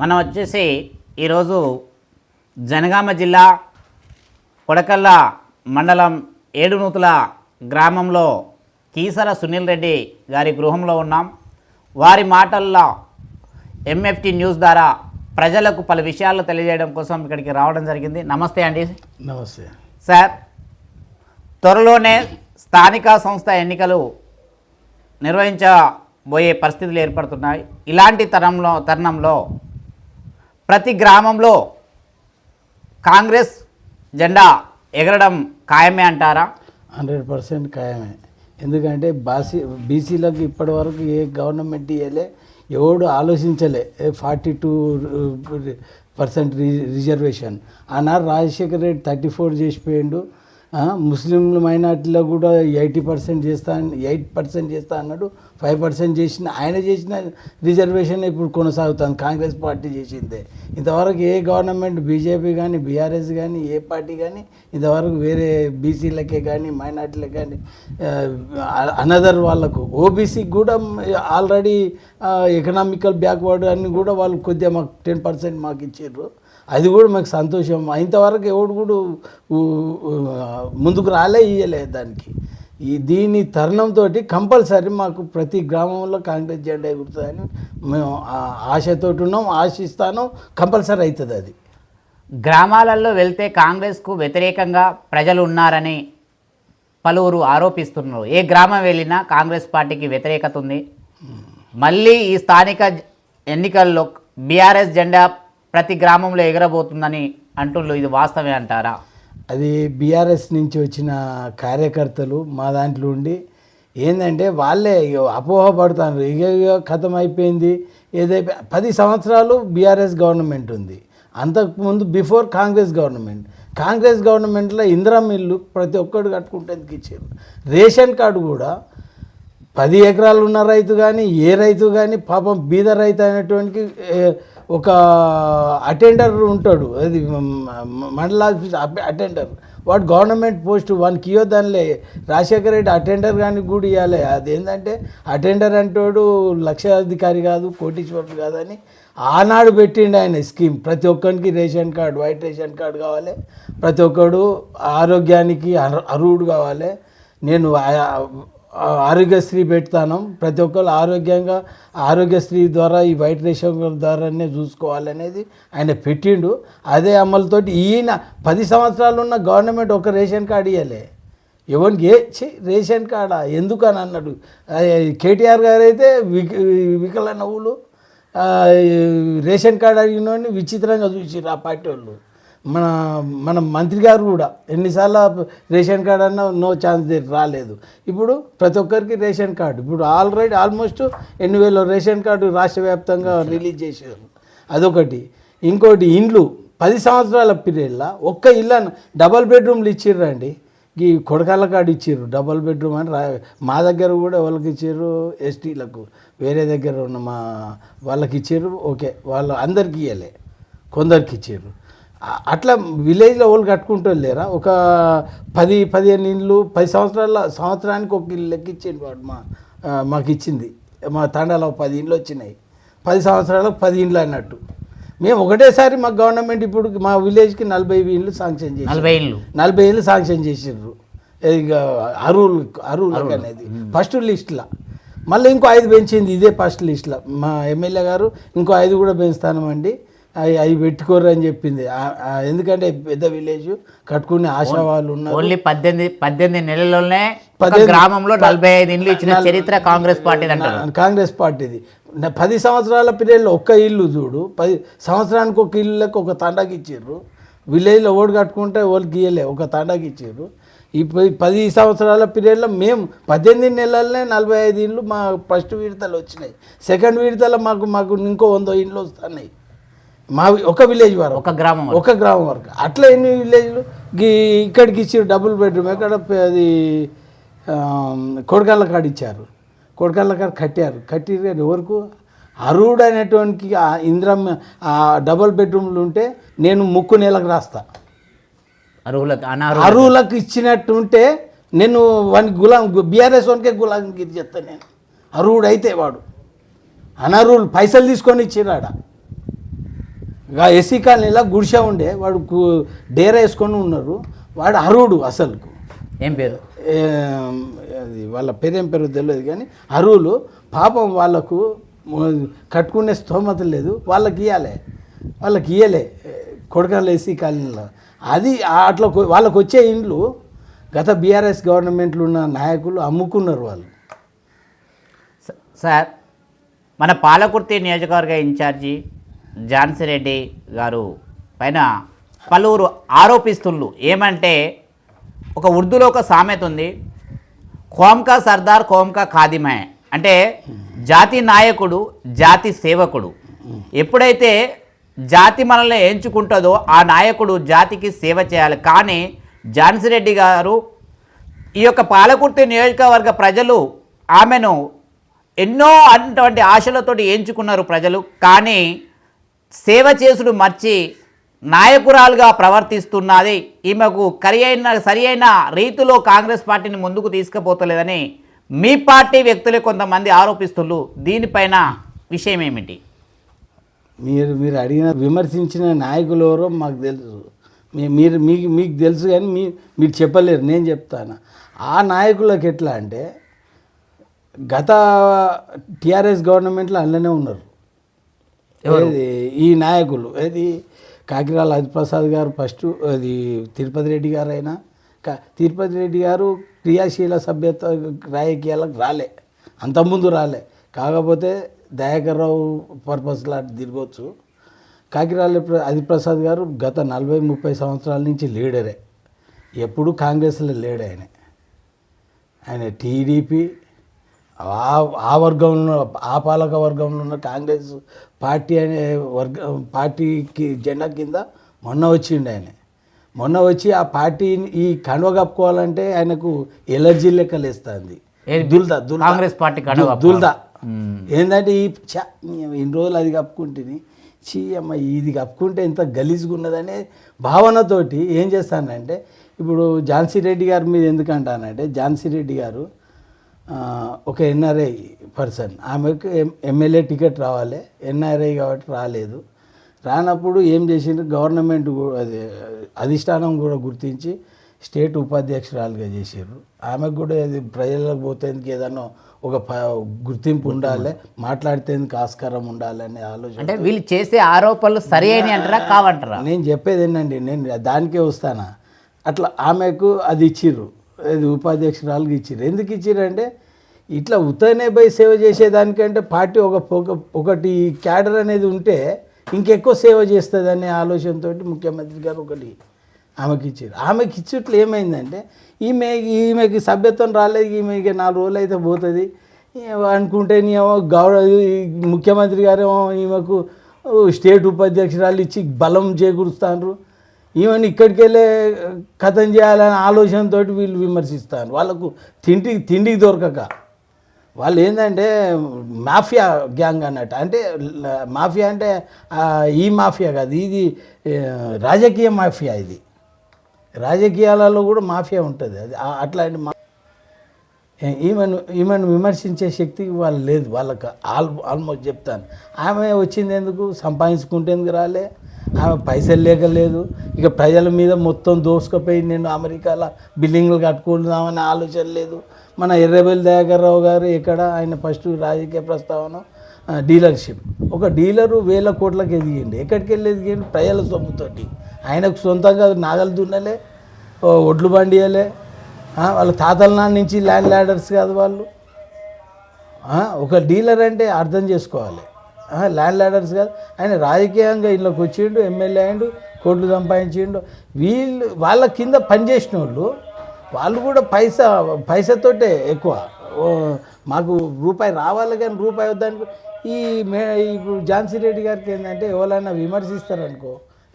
మనం వచ్చేసి ఈరోజు జనగామ జిల్లా కొడకల్ల మండలం ఏడునూతుల గ్రామంలో కీసర సునీల్ రెడ్డి గారి గృహంలో ఉన్నాం. వారి మాటల్లో ఎంఎఫ్టి న్యూస్ ద్వారా ప్రజలకు పలు విషయాలు తెలియజేయడం కోసం ఇక్కడికి రావడం జరిగింది. నమస్తే అండి. నమస్తే. సార్ త్వరలోనే స్థానిక సంస్థ ఎన్నికలు నిర్వహించబోయే పరిస్థితులు ఏర్పడుతున్నాయి. ఇలాంటి తరంలో తరుణంలో ప్రతి గ్రామంలో కాంగ్రెస్ జెండా ఎగరడం ఖాయమే అంటారా? హండ్రెడ్ పర్సెంట్ ఖాయమే. ఎందుకంటే బాసీ బీసీలకు ఇప్పటి వరకు ఏ గవర్నమెంట్ ఇవ్వలే ఎవడు ఆలోచించలే. Forty two percent reservation. ఆనాడు రాజశేఖర్ రెడ్డి థర్టీ ఫోర్ చేసిపోయిండు ముస్లింలు మైనార్టీలో కూడా ఎయిటీ పర్సెంట్ చేస్తా ఎయిట్ పర్సెంట్ చేస్తా అన్నాడు. ఫైవ్ పర్సెంట్ చేసిన ఆయన చేసిన రిజర్వేషన్ ఇప్పుడు కొనసాగుతుంది కాంగ్రెస్ పార్టీ చేసిందే. ఇంతవరకు ఏ గవర్నమెంట్ బీజేపీ కానీ బీఆర్ఎస్ కానీ ఏ పార్టీ కానీ ఇంతవరకు వేరే బీసీలకే కానీ మైనార్టీలకు కానీ అనదర్ వాళ్ళకు. ఓబీసీకి కూడా ఆల్రెడీ ఎకనామికల్ బ్యాక్వర్డ్ అని కూడా వాళ్ళు కొద్దిగా మాకు టెన్ పర్సెంట్ మాకు ఇచ్చారు. అది కూడా మాకు సంతోషం. ఇంతవరకు ఎవడు కూడా ముందుకు రాలే ఇయ్యలేదు దానికి. ఈ దీని తరుణంతో కంపల్సరీ మాకు ప్రతి గ్రామంలో కాంగ్రెస్ జెండా ఎగురుతుందని మేము ఆశతో ఉన్నాం ఆశిస్తాను. కంపల్సరీ అవుతుంది అది. గ్రామాలలో వెళ్తే కాంగ్రెస్కు వ్యతిరేకంగా ప్రజలు ఉన్నారని పలువురు ఆరోపిస్తున్నారు. ఏ గ్రామం వెళ్ళినా కాంగ్రెస్ పార్టీకి వ్యతిరేకత ఉంది. మళ్ళీ ఈ స్థానిక ఎన్నికల్లో బీఆర్ఎస్ జెండా ప్రతి గ్రామంలో ఎగరబోతుందని అంటున్నారు. ఇది వాస్తవే అంటారా? అది బీఆర్ఎస్ నుంచి వచ్చిన కార్యకర్తలు మా దాంట్లో ఉండి ఏంటంటే వాళ్ళే అపోహ పడుతున్నారు. ఇక కథం అయిపోయింది. ఏదైతే పది సంవత్సరాలు బీఆర్ఎస్ గవర్నమెంట్ ఉంది. అంతకుముందు బిఫోర్ కాంగ్రెస్ గవర్నమెంట్. కాంగ్రెస్ గవర్నమెంట్లో ఇందిరా మిల్లు ప్రతి ఒక్కడు కట్టుకుంటే ఇచ్చారు. రేషన్ కార్డు కూడా పది ఎకరాలు ఉన్న రైతు కానీ ఏ రైతు కానీ పాపం బీద రైతు అయినటువంటి ఒక అటెండర్ ఉంటాడు. అది మండల ఆఫీస్ అటెండర్. వాడు గవర్నమెంట్ పోస్ట్ వానికి దానిలే. రాజశేఖర రెడ్డి అటెండర్ కానీ కూడా ఇవ్వాలి అదేంటంటే అటెండర్ అంటాడు లక్షాధికారి కాదు కోటీశ్వరుడు కాదని ఆనాడు పెట్టిండు ఆయన స్కీమ్. ప్రతి ఒక్కరికి ration card white ration card కావాలి. ప్రతి ఒక్కడు ఆరోగ్యానికి అర్హుడు కావాలి. నేను ఆరోగ్యశ్రీ పెడతాను. ప్రతి ఒక్కరు ఆరోగ్యంగా ఆరోగ్యశ్రీ ద్వారా ఈ వైట్ రేషన్ ద్వారానే చూసుకోవాలనేది ఆయన పెట్టిండు. అదే అమలుతోటి ఈయన పది సంవత్సరాలు ఉన్న గవర్నమెంట్ ఒక రేషన్ కార్డు ఇవ్వలే ఎవరికి ఏ రేషన్ కార్డా? ఎందుకు అని అన్నాడు కేటీఆర్ గారు అయితే విక వికల నవ్వులు రేషన్ కార్డు అడిగిన విచిత్రంగా చూసిర్రు ఆ పార్టీ వాళ్ళు. మన మన మంత్రి గారు కూడా ఎన్నిసార్లు రేషన్ కార్డు అన్నా నో ఛాన్స్ రాలేదు. ఇప్పుడు ప్రతి ఒక్కరికి రేషన్ కార్డు. ఇప్పుడు ఆల్రెడీ ఆల్మోస్ట్ ఎన్ని వేల రేషన్ కార్డు రాష్ట్ర వ్యాప్తంగా రిలీజ్ చేశారు. అదొకటి. ఇంకోటి ఇండ్లు. పది సంవత్సరాల పీరియడ్లో ఒక్క ఇల్లు డబల్ బెడ్రూమ్లు ఇచ్చిర్రండి. ఈ కొడకాల కార్డు ఇచ్చారు డబల్ బెడ్రూమ్ అని రా మా దగ్గర కూడా వాళ్ళకి ఇచ్చారు ఎస్టీలకు. వేరే దగ్గర ఉన్న మా వాళ్ళకి ఇచ్చారు ఓకే. వాళ్ళు అందరికి ఇవ్వలే కొందరికి ఇచ్చారు అట్లా విలేజ్లో వాళ్ళు కట్టుకుంటారు లేరా? ఒక పది పదిహేను ఇండ్లు పది సంవత్సరాల సంవత్సరానికి ఒక ఇల్లు లెక్క ఇచ్చిండు వాడు మా మాకు ఇచ్చింది మా తండాలో పది ఇండ్లు వచ్చినాయి. పది సంవత్సరాలకు పది ఇండ్లు అన్నట్టు. మేము ఒకటేసారి మా గవర్నమెంట్ ఇప్పుడు మా విలేజ్కి నలభై ఇండ్లు శాంక్షన్ చేసి నలభై ఏళ్ళు నలభై ఏళ్ళు శాంక్షన్ చేసిండ్రు. ఇక అరువులు అరువులకు అనేది. ఫస్ట్ లిస్ట్లో. మళ్ళీ ఇంకో ఐదు పెంచింది ఇదే ఫస్ట్ లిస్ట్లో. మా ఎమ్మెల్యే గారు ఇంకో ఐదు కూడా పెంచుతామండి అవి అవి పెట్టుకోరు అని చెప్పింది. ఎందుకంటే పెద్ద విలేజ్ కట్టుకునే ఆశా వాళ్ళు ఉన్నారు. ఓన్లీ పద్దెనిమిది పద్దెనిమిది నెలల్లోనే గ్రామంలో నలభై ఐదు ఇండ్లు ఇచ్చిన చరిత్ర కాంగ్రెస్ పార్టీ కాంగ్రెస్ పార్టీది. పది సంవత్సరాల పీరియడ్లో ఒక్క ఇల్లు చూడు పది సంవత్సరానికి ఒక ఇల్లులకు ఒక తండాకి ఇచ్చారు విలేజ్లో ఓడి కట్టుకుంటే వాళ్ళకి ఇయ్యలే ఒక తండాకి ఇచ్చారు ఈ పది సంవత్సరాల పీరియడ్లో మేము పద్దెనిమిది నెలలనే నలభై ఐదు ఇండ్లు మా ఫస్ట్ విడతలు వచ్చినాయి. సెకండ్ విడతలో మాకు మాకు ఇంకో వంద ఇండ్లు వస్తున్నాయి. మా ఒక విలేజ్ వరకు. ఒక గ్రామం ఒక గ్రామం వరకు. అట్లా ఎన్ని విలేజ్లు ఇక్కడికి ఇచ్చారు డబుల్ బెడ్రూమ్ ఎక్కడ అది కొడకళ్ళ కాడ ఇచ్చారు. కొడకళ్ళ కాడ కట్టారు. కట్టి ఎవరికి? అరువుడు అనేటువంటి ఆ డబుల్ బెడ్రూమ్లు ఉంటే నేను ముక్కు నెలకు రాస్తా. అర్హులకు అనారు అరువులకు ఇచ్చినట్టు ఉంటే నేను వానికి గులాం బీఆర్ఎస్ వానికే గులాంగిరి చెప్తాను నేను. అరువుడు అయితే వాడు. అనర్హులు పైసలు తీసుకొని ఇచ్చిరాడ ఇక ఎస్సీ కాలనీలో గుడిసె ఉండే వాడు డేరా వేసుకొని ఉన్నారు. వాడు అరువుడు అసలుకు. ఏం పేరు? అది వాళ్ళ పేరేం పేరు తెలియదు కానీ అరువులు పాపం వాళ్ళకు కట్టుకునే స్తోమత లేదు. వాళ్ళకి ఇవ్వాలి వాళ్ళకి ఇయ్యలే. కొడకలు వేసి కాలనీలో. అది అట్లా వాళ్ళకు వచ్చే ఇండ్లు గత బీఆర్ఎస్ గవర్నమెంట్లో ఉన్న నాయకులు అమ్ముకున్నారు వాళ్ళు. సార్ మన పాలకుర్తి నియోజకవర్గ ఇన్ఛార్జి ఝాన్సీ రెడ్డి గారు పైన పలువురు ఆరోపిస్తుళ్ళు. ఏమంటే ఒక ఉర్దూలో ఒక సామెత ఉంది. కోమ్కా సర్దార్ కోమ్కా ఖాదిమే. అంటే జాతి నాయకుడు జాతి సేవకుడు. ఎప్పుడైతే జాతి మనల్ని ఎంచుకుంటుందో ఆ నాయకుడు జాతికి సేవ చేయాలి. కానీ ఝాన్సీ రెడ్డి గారు ఈ యొక్క పాలకుర్తి నియోజకవర్గ ప్రజలు ఆమెను ఎన్నో అటువంటి ఆశలతోటి ఎంచుకున్నారు ప్రజలు. కానీ సేవ చేసుడు మర్చి నాయకురాలుగా ప్రవర్తిస్తున్నది. ఈమెకు కరి అయిన సరి అయిన రీతిలో కాంగ్రెస్ పార్టీని ముందుకు తీసుకుపోతలేదని మీ పార్టీ వ్యక్తులే కొంతమంది ఆరోపిస్తున్నారు దీనిపైన విషయం ఏమిటి మీరు మీరు అడిగిన విమర్శించిన నాయకులు ఎవరో మాకు తెలుసు. మీ- మీరు మీకు మీకు తెలుసు కానీ మీ మీరు చెప్పలేరు. నేను చెప్తాను. ఆ నాయకులకు ఎట్లా అంటే గత టీఆర్ఎస్ గవర్నమెంట్లో అందులోనే ఉన్నారు. ఈ నాయకులు. ఏది? కాకిరాల హరిప్రసాద్ గారు ఫస్ట్ అది తిరుపతి రెడ్డి గారు అయినా కా- తిరుపతి రెడ్డి గారు క్రియాశీల సభ్యత్వ రాజకీయాలకు రాలే. అంతకుముందు రాలే. కాకపోతే దయాకర్ రావు పర్పస్లా తిరగవచ్చు కాకిరాల ప్ర- హరిప్రసాద్ గారు గత నలభై ముప్పై సంవత్సరాల నుంచి లీడరే. ఎప్పుడు కాంగ్రెస్లో లేడు ఆయన. ఆయన టీడీపీ ఆ ఆ వర్గంలో ఆ పాలక వర్గంలో ఉన్న కాంగ్రెస్ పార్టీ అనే వర్గ పార్టీకి జెండా కింద మొన్న వచ్చిండు ఆయన మొన్న వచ్చి ఆ పార్టీని ఈ కండువ కప్పుకోవాలంటే ఆయనకు ఎలర్జీ లెక్క లేస్తుంది? దుల్దా దుల్దా కాంగ్రెస్ పార్టీ. దుల్దా. ఏంటంటే ఈ చ ఇన్ని రోజులు అది కప్పుకుంటుంది చీ అమ్మ ఇది కప్పుకుంటే ఎంత గలీజ్గా ఉన్నదనే భావనతోటి ఏం చేస్తానంటే ఇప్పుడు ఝాన్సీ రెడ్డి గారి మీద ఎందుకు అంటానంటే ఝాన్సీ రెడ్డి గారు ఒక ఎన్ఆర్ఐ పర్సన్ ఆమెకు ఎం ఎమ్మెల్యే టికెట్ రావాలి. ఎన్ఆర్ఐ కాబట్టి రాలేదు. రానప్పుడు ఏం చేసిండ్రు? గవర్నమెంట్ అది అధిష్టానం కూడా గుర్తించి స్టేట్ ఉపాధ్యక్షురాలుగా చేసారు ఆమెకు కూడా అది ప్రజలకు పోతేందుకు ఏదన్నా ఒక గుర్తింపు ఉండాలి. మాట్లాడితేందుకు ఆస్కారం ఉండాలి అనే ఆలోచన. అంటే వీళ్ళు చేసే ఆరోపణలు సరి అయినాయి అంటారా? కావంటారా? నేను చెప్పేది ఏంటండి? నేను దానికే వస్తానా? అట్లా ఆమెకు అది ఇచ్చిర్రు. అది ఉపాధ్యక్షురాలుగా ఇచ్చారు. ఎందుకు ఇచ్చారంటే ఇట్లా ఉత్తనే పోయి సేవ చేసేదానికంటే పార్టీ ఒక ఒకటి క్యాడర్ అనేది ఉంటే ఇంకెక్కువ సేవ చేస్తుంది అనే ఆలోచనతో ముఖ్యమంత్రి గారు ఒకటి ఆమెకి ఇచ్చారు. ఆమెకి ఇచ్చిట్లు ఏమైందంటే ఈమె ఈమెకి సభ్యత్వం రాలేదు ఈమెకి నాలుగు రోజులు అయితే పోతుంది అనుకుంటే ఏమో గౌరవ ముఖ్యమంత్రి గారేమో ఈమెకు స్టేట్ ఉపాధ్యక్షురాలు ఇచ్చి బలం చేకూరుస్తాండ్రు. ఈమెను ఇక్కడికి వెళ్ళే కథం చేయాలనే ఆలోచనతో వీళ్ళు విమర్శిస్తారు. వాళ్ళకు తిండి తిండికి దొరకక. వాళ్ళు ఏంటంటే మాఫియా గ్యాంగ్ అన్నట్టు. అంటే మాఫియా అంటే ఈ మాఫియా కాదు ఇది రాజకీయ మాఫియా ఇది. రాజకీయాలలో కూడా మాఫియా ఉంటుంది. అది అట్లాంటి మా ఈమెను ఈమెను విమర్శించే శక్తి వాళ్ళు లేదు. వాళ్ళకి ఆల్ ఆల్మోస్ట్ చెప్తాను. ఆమె వచ్చింది ఎందుకు? సంపాదించుకుంటేందుకు రాలే? ఆమె పైసలు లేక లేదు. ఇక ప్రజల మీద మొత్తం దోసుకుపోయి నేను అమెరికాలో బిల్డింగ్లు కట్టుకుందామనే ఆలోచన లేదు. మన ఎర్రబెల్లి దయాకర్ రావు గారు ఇక్కడ ఆయన ఫస్ట్ రాజకీయ ప్రస్తావన డీలర్షిప్. ఒక డీలరు వేల కోట్లకు ఎదిగిండు. ఎక్కడికి వెళ్ళి ఎదిగిండు? ప్రజల సొమ్ముతోటి. ఆయనకు సొంతంగా నాగలు దున్నలే ఒడ్లు బండియలే వాళ్ళ తాతల నాన్న నుంచి ల్యాండ్ ల్యాడర్స్ కాదు వాళ్ళు. ఒక డీలర్ అంటే అర్థం చేసుకోవాలి. ల్యాండ్ ల్యాడర్స్ కాదు. ఆయన రాజకీయంగా ఇంట్లోకి వచ్చిండు ఎమ్మెల్యే అయిండు కోట్లు సంపాదించిండు. వీళ్ళు వాళ్ళ కింద పనిచేసిన వాళ్ళు వాళ్ళు కూడా పైసా పైసతోటే ఎక్కువ. ఓ, మాకు రూపాయి రావాలి కానీ రూపాయి వద్దానికి ఈ మే ఇప్పుడు ఝాన్సీ రెడ్డి గారికి ఏంటంటే ఎవరైనా విమర్శిస్తారనుకో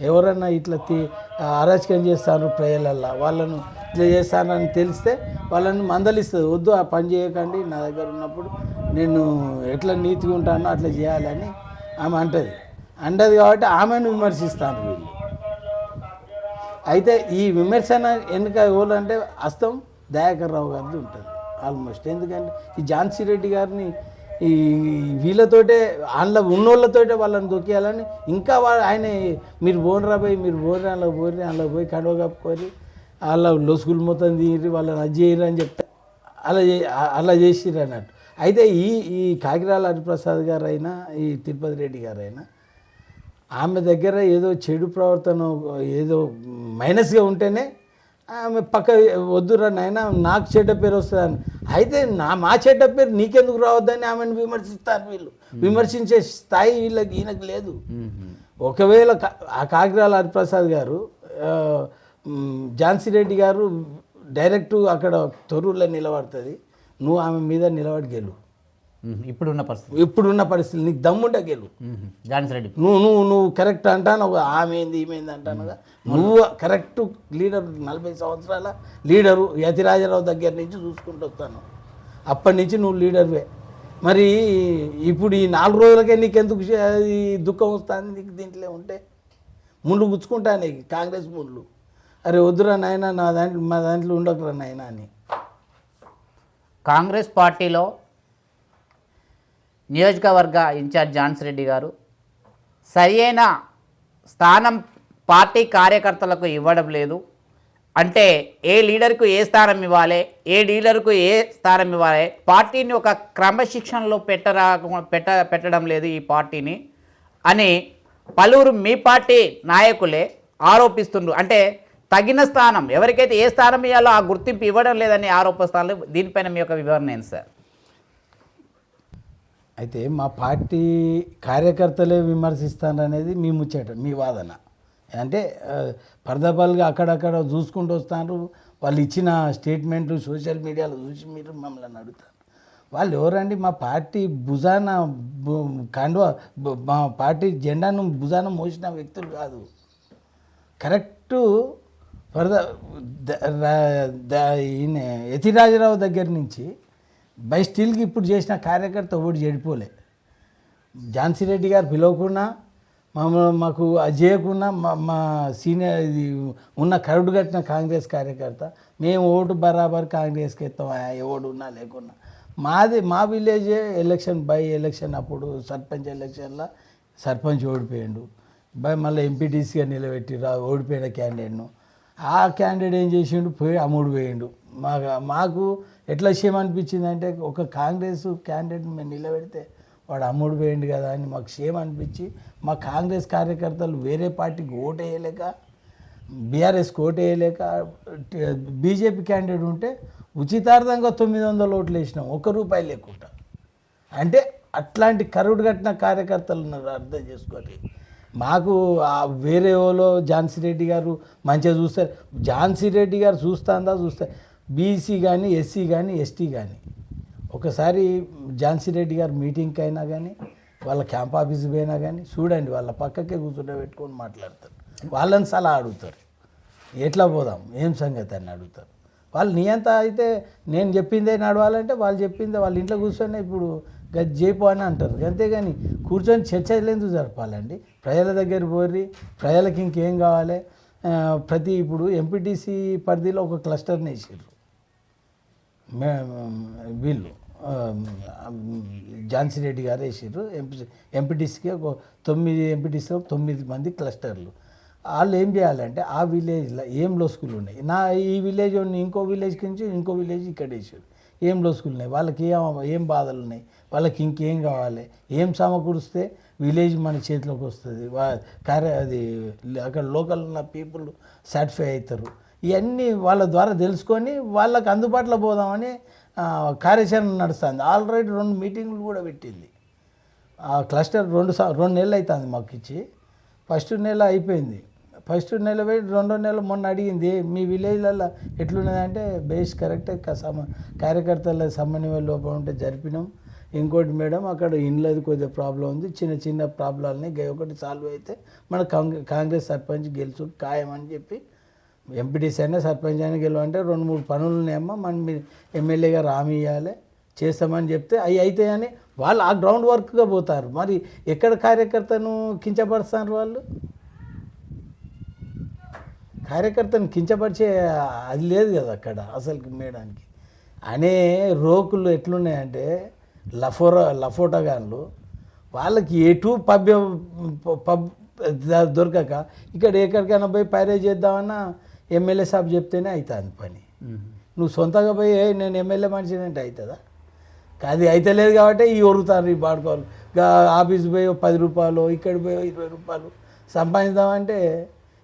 ఎవరన్నా ఇట్లా తీ అరాచకం చేస్తారు ప్రజలల్లో వాళ్ళను ఇట్లా చేస్తానని తెలిస్తే వాళ్ళని మందలిస్తుంది. వద్దు ఆ పని చేయకండి నా దగ్గర ఉన్నప్పుడు నేను ఎట్లా నీతిగా ఉంటానో అట్లా చేయాలని ఆమె అంటది. అంటది కాబట్టి ఆమెను విమర్శిస్తాను వీళ్ళు. అయితే ఈ విమర్శన వెనుక ఎవరంటే అస్తం హస్తం దయాకర్ రావు గారిది ఉంటుంది ఆల్మోస్ట్. ఎందుకంటే ఈ ఝాన్సీ రెడ్డి గారిని ఈ వీళ్ళతోటే అందులో ఉన్నోళ్ళతోటే వాళ్ళని దొక్కేయాలని ఇంకా వాళ్ళు ఆయన మీరు బోన్రా పోయి మీరు బోనరా అలా పోయి అలా పోయి కడవ కప్పుకొని వాళ్ళ లొసుగులు మొత్తం తీరి వాళ్ళని అది చేయరు అని చెప్తే. అలా చే అలా చేసిర్రు అన్నట్టు. అయితే ఈ ఈ కాకిరాల హరిప్రసాద్ గారు అయినా ఈ తిరుపతి రెడ్డి గారు అయినా ఆమె దగ్గర ఏదో చెడు ప్రవర్తన ఏదో మైనస్గా ఉంటేనే ఆమె పక్క వద్దురా నాయన నాకు చెడ్డ పేరు వస్తుందని. అయితే నా మా చెడ్డ పేరు నీకెందుకు రావద్దని ఆమెను విమర్శిస్తారు వీళ్ళు. విమర్శించే స్థాయి వీళ్ళకి ఈయనకు లేదు. ఒకవేళ ఆ కాకిరాల హరిప్రసాద్ గారు ఝాన్సీ రెడ్డి గారు డైరెక్ట్ అక్కడ తొర్రూరులో నిలబడుతుంది. నువ్వు ఆమె మీద నిలబడి గెలు. ఇప్పుడున్న పరిస్థితి. ఇప్పుడున్న పరిస్థితులు నీకు దమ్ముంటే గెలు. రెడ్డి. నువ్వు నువ్వు నువ్వు కరెక్ట్ అంటాను ఆమె ఏంది ఈమెంది అంటానుగా. నువ్వు కరెక్ట్ లీడర్ నలభై సంవత్సరాల లీడరు యతిరాజరావు దగ్గర నుంచి చూసుకుంటూ వస్తాను. అప్పటి నుంచి నువ్వు లీడర్వే మరి ఇప్పుడు ఈ నాలుగు రోజులకే నీకెందుకు చే- ఈ దుఃఖం వస్తుంది? నీకు దీంట్లో ఉంటే ముళ్ళు గుచ్చుకుంటాను కాంగ్రెస్ ముళ్ళు అరే వద్దురా నాయన నా దాంట్లో మా దాంట్లో ఉండకురా నాయన అని. కాంగ్రెస్ పార్టీలో నియోజకవర్గ ఇన్ఛార్జ్ జాన్స్ రెడ్డి గారు సరి అయిన స్థానం పార్టీ కార్యకర్తలకు ఇవ్వడం లేదు. అంటే ఏ లీడర్కు ఏ స్థానం ఇవ్వాలి ఏ లీడర్కు ఏ స్థానం ఇవ్వాలి పార్టీని ఒక క్రమశిక్షణలో పెట్టరా పెట్ట పెట్టడం లేదు ఈ పార్టీని అని పలువురు మీ పార్టీ నాయకులే ఆరోపిస్తుండ్రు. అంటే తగిన స్థానం ఎవరికైతే ఏ స్థానం ఇవ్వాలో ఆ గుర్తింపు ఇవ్వడం లేదని ఆరోపిస్తాను దీనిపైన మీ యొక్క వివరణ ఏంటి సార్? అయితే మా పార్టీ కార్యకర్తలే విమర్శిస్తారనేది మీ ముచ్చట మీ వాదన. అంటే ఆ, పరదపాలుగా అక్కడక్కడ చూసుకుంటూ వస్తారు. వాళ్ళు ఇచ్చిన స్టేట్మెంట్ సోషల్ మీడియాలో చూసి మీరు మమ్మల్ని అడుగుతారు. వాళ్ళు ఎవరండి? మా పార్టీ భుజాన కండువ మా పార్టీ జెండాను భుజాన మోసిన వ్యక్తులు కాదు. కరెక్టు వరద ఈయన యతిరాజరావు దగ్గర నుంచి బై స్టిల్కి ఇప్పుడు చేసిన కార్యకర్త ఒకటి చెడిపోలే. ఝాన్సీ రెడ్డి గారు పిలవకుండా మమ్మల్ని మాకు అది చేయకుండా మా మా సీనియర్ ఇది ఉన్న కరుడు కట్టిన కాంగ్రెస్ కార్యకర్త మేము ఓటు బరాబర్ కాంగ్రెస్కి ఎత్తాం ఎవడు ఉన్నా లేకున్నా. మాది మా విలేజే ఎలక్షన్ బై ఎలక్షన్ అప్పుడు సర్పంచ్ ఎలక్షన్లో సర్పంచ్ ఓడిపోయాడు. బై మళ్ళీ ఎంపీటీసీగా నిలబెట్టి రా ఓడిపోయిన క్యాండిడేట్ను. ఆ క్యాండిడేట్ ఏం చేసిండు? పోయి అమ్ముడు పోయిండు. మాకు మాకు ఎట్లా విషయం అనిపించింది అంటే ఒక కాంగ్రెస్ క్యాండిడేట్ మేము నిలబెడితే వాడు అమ్ముడు పోయిండు కదా అని మాకు క్షేమ అనిపించి మా కాంగ్రెస్ కార్యకర్తలు వేరే పార్టీకి ఓటేయలేక వేయలేక ఓటేయలేక వేయలేక బీజేపీ క్యాండిడేట్ ఉంటే ఉచితార్థంగా తొమ్మిది వందల ఓట్లు వేసినాం. ఒక్క రూపాయి లేకుండా. అంటే అట్లాంటి కరుడు కట్టిన కార్యకర్తలు ఉన్నారు అర్థం చేసుకోవాలి. మాకు వేరే వాళ్ళు ఝాన్సీ రెడ్డి గారు మంచిగా చూస్తారు. ఝాన్సీ రెడ్డి గారు చూస్తాందా? చూస్తే బీసీ కానీ ఎస్సీ కానీ ఎస్టీ కానీ ఒకసారి ఝాన్సీ రెడ్డి గారు మీటింగ్కి అయినా కానీ వాళ్ళ క్యాంప్ ఆఫీస్కి పోయినా కానీ చూడండి వాళ్ళ పక్కకే కూర్చుంటే పెట్టుకొని మాట్లాడతారు. వాళ్ళని సలహా అడుగుతారు. ఎట్లా పోదాం? ఏం సంగతి అని అడుగుతారు. వాళ్ళు నీ అంత అయితే నేను చెప్పిందే నడవాలంటే వాళ్ళు చెప్పిందే వాళ్ళ ఇంట్లో కూర్చొని ఇప్పుడు గది చేయిపో అని అంటారు. అంతేగాని కూర్చొని చర్చలేందుకు జరపాలండి? ప్రజల దగ్గర పోరి ప్రజలకి ఇంకేం కావాలి? ప్రతి ఇప్పుడు ఎంపీటీసీ పరిధిలో ఒక క్లస్టర్ని వేసారు మే- వీళ్ళు ఝాన్సీ రెడ్డి గారు వేసారు ఎంపీ ఎంపీటీసీకి ఒక తొమ్మిది ఎంపీటీసీలో తొమ్మిది మంది క్లస్టర్లు. వాళ్ళు ఏం చేయాలంటే ఆ విలేజ్లో ఏం లో స్కూల్ ఉన్నాయి? నా ఈ విలేజ్ ఇంకో విలేజ్కి నుంచి ఇంకో విలేజ్ ఇక్కడ వేసారు ఏం లో స్కూల్ ఉన్నాయి? వాళ్ళకి ఏం ఏం బాధలు ఉన్నాయి? వాళ్ళకి ఇంకేం కావాలి? ఏం సమకూరిస్తే విలేజ్ మన చేతిలోకి వస్తుంది? వా కార్య అది అక్కడ లోకల్ ఉన్న పీపుల్ సాటిస్ఫై అవుతారు. ఇవన్నీ వాళ్ళ ద్వారా తెలుసుకొని వాళ్ళకి అందుబాటులో పోదామని కార్యాచరణ నడుస్తుంది. ఆల్రెడీ రెండు మీటింగ్లు కూడా పెట్టింది. ఆ క్లస్టర్ రెండు సం- రెండు నెలలు అవుతుంది మాకు ఇచ్చి. ఫస్ట్ నెల అయిపోయింది. ఫస్ట్ నెల పోయి రెండో నెల మొన్న అడిగింది మీ విలేజ్లలో ఎట్లున్నదంటే బేస్ కరెక్టే సమ కార్యకర్తల సమన్వయ లోపం ఉంటే జరిపినాం. ఇంకోటి మేడం అక్కడ ఇండ్లది కొద్దిగా ప్రాబ్లం ఉంది. చిన్న చిన్న ప్రాబ్లాలని ఒకటి సాల్వ్ అయితే మన కాంగ్రెస్ కాంగ్రెస్ సర్పంచ్ గెలుచు ఖాయం అని చెప్పి ఎంపీటీసీ అయినా సర్పంచ్ అయినా గెలవంటే రెండు మూడు పనులు ఉన్నాయమ్మా మనం మీ ఎమ్మెల్యేగా రామి ఇవ్వాలి చేస్తామని చెప్తే అవి అవుతాయని వాళ్ళు ఆ గ్రౌండ్ వర్క్గా పోతారు. మరి ఎక్కడ కార్యకర్తను కించపరుస్తారు వాళ్ళు? కార్యకర్తను కించపరిచే అది లేదు కదా అక్కడ అసలు మేడానికి అనే రోకులు ఎట్లున్నాయంటే లఫోరా లఫోటగాన్లు వాళ్ళకి ఎటు పబ్ పబ్ దొరకక ఇక్కడ ఎక్కడికైనా పోయి పైరే చేద్దామన్నా ఎమ్మెల్యే సాబ్ చెప్తేనే అవుతుంది పని. నువ్వు సొంతంగా పోయి "ఏ, నేను ఎమ్మెల్యే మనిషిని అంటే అవుతుందా అది అయితలేదు కాబట్టి ఈ ఒరుతారు ఈ పాడుకోవాలి ఆఫీస్ పోయి పది రూపాయలు ఇక్కడ పోయి ఇరవై రూపాయలు సంపాదిద్దామంటే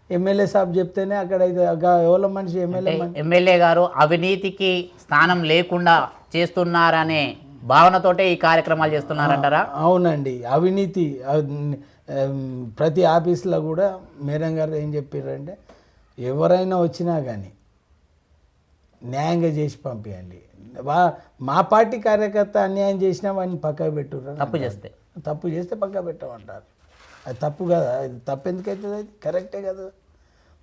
ఎమ్మెల్యే సాబ్ చెప్తేనే అక్కడ అయితే ఎవరో మనిషి ఎమ్మెల్యే ఎమ్మెల్యే గారు అవినీతికి స్థానం లేకుండా చేస్తున్నారనే భావనతోటే ఈ కార్యక్రమాలు చేస్తున్నారంటారా? అవునండి. అవినీతి ప్రతి ఆఫీస్లో కూడా మేడం గారు ఏం చెప్పారంటే ఎవరైనా వచ్చినా కానీ న్యాయంగా చేసి పంపించండి వా మా పార్టీ కార్యకర్త అన్యాయం చేసినా వాడిని పక్కకు పెట్టుర్రు తప్పు. చేస్తే. తప్పు చేస్తే పక్క పెట్టమంటారు. అది తప్పు కదా అది తప్పు ఎందుకు అవుతుంది అది? కరెక్టే కదా.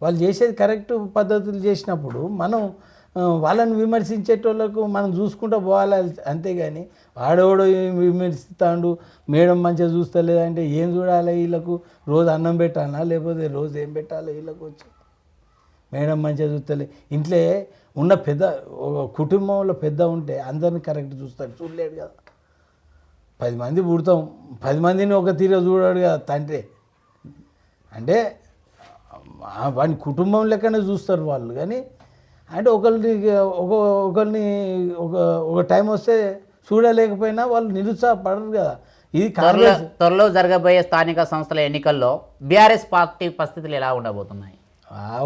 వాళ్ళు చేసేది కరెక్ట్ పద్ధతులు చేసినప్పుడు మనం వాళ్ళని విమర్శించేటోళ్ళకు మనం చూసుకుంటూ పోవాలి అంతేగాని వాడెవడో ఏం విమర్శిస్తాడు మేడం మంచిగా చూస్తలేదంటే ఏం చూడాలి వీళ్ళకు? రోజు అన్నం పెట్టాలా? లేకపోతే రోజు ఏం పెట్టాలి వీళ్ళకు వచ్చి? మేడం మంచిగా చూస్తలే. ఇంట్లో ఉన్న పెద్ద కుటుంబంలో పెద్ద ఉంటే అందరిని కరెక్ట్ చూస్తాడు. చూడలేడు కదా. పది మంది పుడతాం. పది మందిని ఒక తీర చూడాడు కదా తండ్రి. అంటే వాని కుటుంబం లెక్కనే చూస్తారు వాళ్ళు. కానీ అంటే ఒకరిని ఒక ఒకరిని ఒక ఒక టైం వస్తే చూడలేకపోయినా వాళ్ళు నిరుత్సాహపడరు కదా. ఇది త్వరలో జరగబోయే స్థానిక సంస్థల ఎన్నికల్లో బీఆర్ఎస్ పార్టీ పరిస్థితులు ఎలా ఉండబోతున్నాయి?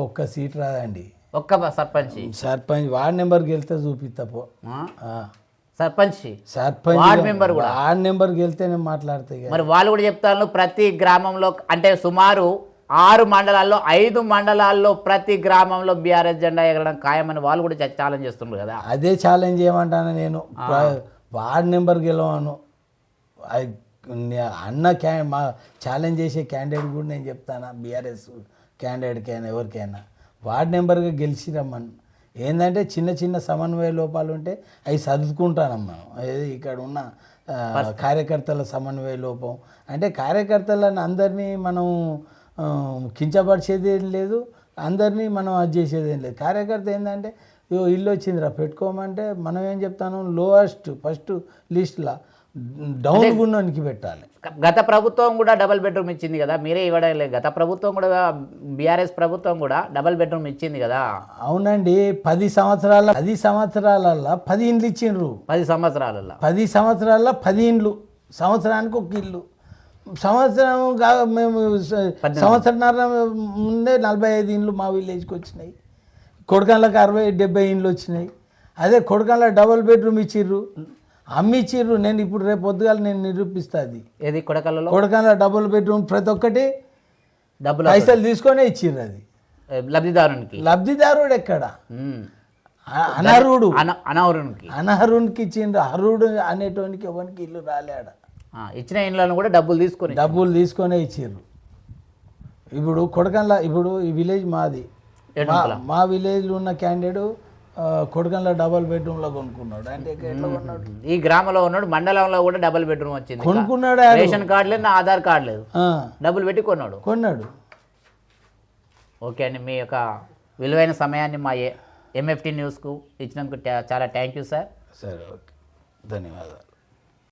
ఒక్క సీట్ రాదండి. ఒక్క సర్పంచ్. సర్పంచ్ వార్డ్ నెంబర్కి వెళ్తే చూపిస్తా పో. సర్పంచ్. సర్పంచ్ వార్డ్ మెంబర్ కూడా. వార్డ్ నెంబర్కి వెళ్తేనే మాట్లాడతాయి కదా మరి వాళ్ళు కూడా చెప్తాను ప్రతి గ్రామంలో అంటే సుమారు ఆరు మండలాల్లో ఐదు మండలాల్లో ప్రతి గ్రామంలో బీఆర్ఎస్ జెండా ఎగరడం ఖాయమని వాళ్ళు కూడా ఛాలెంజ్ చేస్తున్నారు కదా. అదే ఛాలెంజ్ చేయమంటాను నేను. వార్డ్ నెంబర్ గెలవను. అన్న క్యా మా ఛాలెంజ్ చేసే క్యాండిడేట్ కూడా నేను చెప్తాను బీఆర్ఎస్ క్యాండిడేట్కైనా ఎవరికైనా. వార్డ్ నెంబర్గా గెలిచి రమ్మను ఏంటంటే చిన్న చిన్న సమన్వయ లోపాలు ఉంటే అవి చదువుకుంటాను మనం ఏది ఇక్కడ ఉన్న కార్యకర్తల సమన్వయ లోపం. అంటే కార్యకర్తలను అందరినీ మనం కించపరిచేది లేదు. అందరినీ మనం అది చేసేది ఏం లేదు. కార్యకర్త ఏంటంటే ఇల్లు వచ్చిందిరా పెట్టుకోమంటే మనం ఏం చెప్తాను? లోయెస్ట్ ఫస్ట్ లిస్ట్లో డౌన్ గున్నానికి పెట్టాలి. గత ప్రభుత్వం కూడా డబుల్ బెడ్రూమ్ ఇచ్చింది కదా మీరే ఇవ్వడం లేదు గత ప్రభుత్వం కూడా బీఆర్ఎస్ ప్రభుత్వం కూడా డబుల్ బెడ్రూమ్ ఇచ్చింది కదా. అవునండి పది సంవత్సరాల పది సంవత్సరాలల్లో పది ఇండ్లు ఇచ్చిండ్రు. పది సంవత్సరాలలో పది సంవత్సరాల్లో పది ఇండ్లు. సంవత్సరానికి ఒక ఇల్లు. సంవత్సరం మేము సంవత్సరంన్నర ముందే నలభై ఐదు ఇండ్లు మా విలేజ్కి వచ్చినాయి. కొడకండ్లకు అరవై డెబ్బై ఇండ్లు వచ్చినాయి. అదే కొడకండ్ల డబుల్ బెడ్రూమ్ ఇచ్చిర్రు. అమ్మి ఇచ్చిర్రు నేను ఇప్పుడు రేపు పొద్దుగాల నేను నిరూపిస్తా అది. ఏది కొడకల్లో? కొడకండ్ల డబుల్ బెడ్రూమ్ ప్రతి ఒక్కటి డబ్బులు పైసలు తీసుకొనే ఇచ్చిర్రు అది. లబ్ధిదారునికి? లబ్ధిదారుడు ఎక్కడ? అనర్హుడు. అన అనవరునికి అనర్హునికి ఇచ్చిండ్రు అర్హుడు అనేటోనికి ఎవరికి ఇల్లు రాలేడ. ఆ, ఇచ్చిన ఇండ్లను కూడా డబ్బులు తీసుకొని డబ్బులు తీసుకొనే ఇచ్చిర్రు. ఇప్పుడు కొడకండ్ల ఇప్పుడు ఈ విలేజ్ మాది. మా- మా విలేజ్లో ఉన్న క్యాండిడేట్ కొడకండ్ల డబల్ బెడ్రూమ్లో కొనుక్కున్నాడు. అంటే ఎట్లా కొన్నాడు? ఈ గ్రామంలో ఉన్నాడు మండలంలో కూడా డబుల్ బెడ్రూమ్ వచ్చింది. కొనుక్కున్నాడు. రేషన్ కార్డు లేదు నా ఆధార్ కార్డు లేదు. ఆ, డబ్బులు పెట్టి కొన్నాడు. కొన్నాడు. ఓకే అండి మీ యొక్క విలువైన సమయాన్ని మా ఎంఎఫ్టీ న్యూస్కు ఇచ్చినందుకు చాలా థ్యాంక్ యూ సార్. సరే ఓకే. ధన్యవాదాలు.